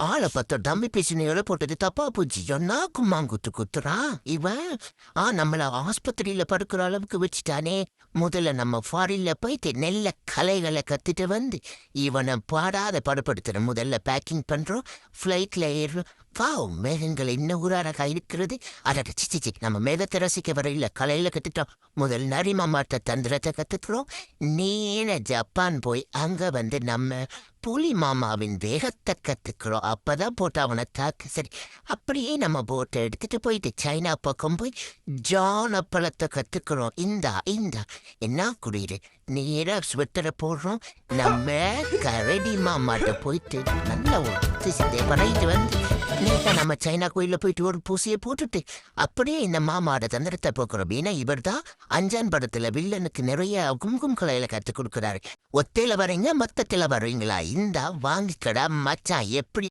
ஆளை பார்த்த டம்மி பேசினையோட போட்டது தப்பா போச்சு. என்ன கும்மாங்குத்து குத்துறான் இவன் ஆ நம்மள ஆஸ்பத்திரியில படுக்கிற அளவுக்கு வச்சுட்டானே. முதல்ல நம்ம ஃபாரின்ல போயிட்டு நெல்ல கலைகளை கத்துட்டு வந்து இவனை பாடாத படப்படுத்துற முதல்ல பேக்கிங் பண்றோம். ஃப்ளைட்ல ஏறுறோம். பாவ் மேகங்கள் இன்னும் ஊராக இருக்கிறது. அடட சி, நம்ம மேகத்தை ரசிக்க வரையில கலையில கத்துட்டோம். முதல் நரிமாமாட்ட தந்திரத்தை கத்துக்கிறோம். நீன ஜப்பான் போய் அங்க வந்து நம்ம புலி மாமாவின் வேகத்தை கத்துக்கிறோம். அப்பதான் போட்டு அவனை தாக்க சரி அப்படியே நம்ம போட்டை எடுத்துட்டு போயிட்டு சைனா பக்கம் போய் ஜான் அப்பளத்தை கத்துக்கிறோம் இந்தா இந்தா. என்ன குடியிரு? நேரா ஸ்வெட்டரை போடுறோம். நம்ம கரடி மாமாட்ட போயிட்டு நல்ல ஒத்து சிசிதை பண்ணிட்டு வந்து நேரா நம்ம சைனா கோயில்ல போயிட்டு ஒரு பூசியை போட்டுட்டு அப்படியே இந்த மாமாவோட தந்திரத்தை போக்குறோம் ஏன்னா இவர் தான் அஞ்சான் படத்துல வில்லனுக்கு நிறைய கும்கும் கலையில கற்றுக் கொடுக்குறாரு. ஒத்தையில வரீங்க மொத்தத்துல வரீங்களா இந்தா வாங்கிக்கடா மச்சான் எப்படி